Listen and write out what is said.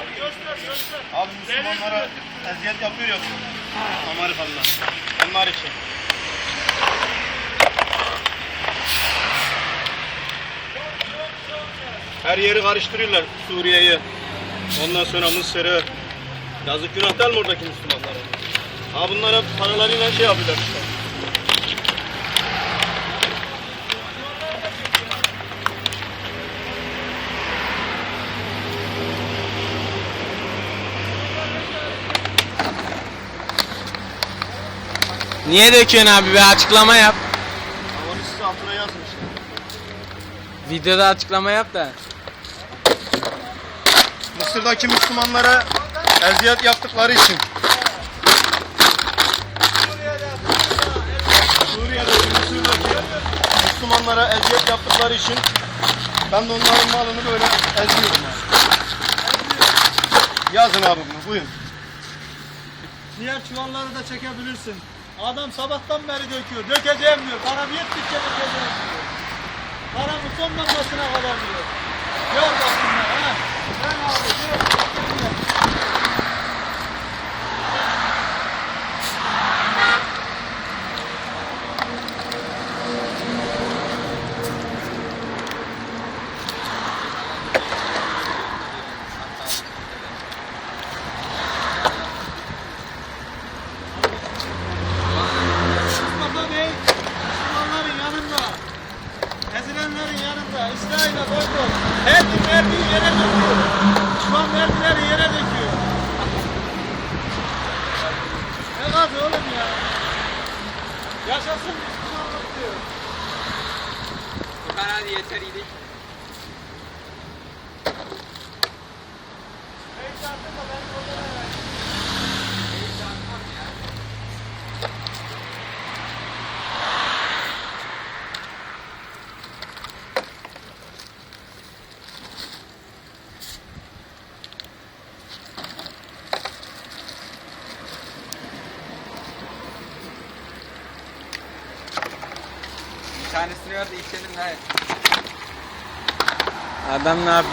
Abi göster göster. Abi Müslümanlara eziyet yapıyor ya. Amerikalılar. Onlar için. Her yeri karıştırıyorlar Suriye'yi. Ondan sonra Mısır'ı. Yazık günah değil mi oradaki Müslümanlara? Ha bunlar hep paralarıyla şey yapıyorlar işte. Niye döküyorsun abi bir açıklama yap. Size altına yazmış. Videoda açıklama yap da. Mısır'daki Müslümanlara eziyet yaptıkları için. Suriye'deki Mısır'daki Müslümanlara eziyet yaptıkları için ben de onların malını böyle eziyorum yani. Yazın abi bunu buyurun. Diğer çuvalları da çekebilirsin. Adam sabahtan beri döküyor. Dökeceğim diyor. Param yettikçe dökeceğim diyor. Paramı son damlasına kadar diyor. Gör bakayım ben, ha. Ben abi gör. Yanında. İsrail'e koy koy. Her gün mermiyi yere döküyor. Şu an mermileri yere döküyor. Ne gazı oğlum ya? Yaşasın Müslümanlık diyor. Okan hadi yeter iyilik. Neyse tanesini verdi içelim hayır. Adamlar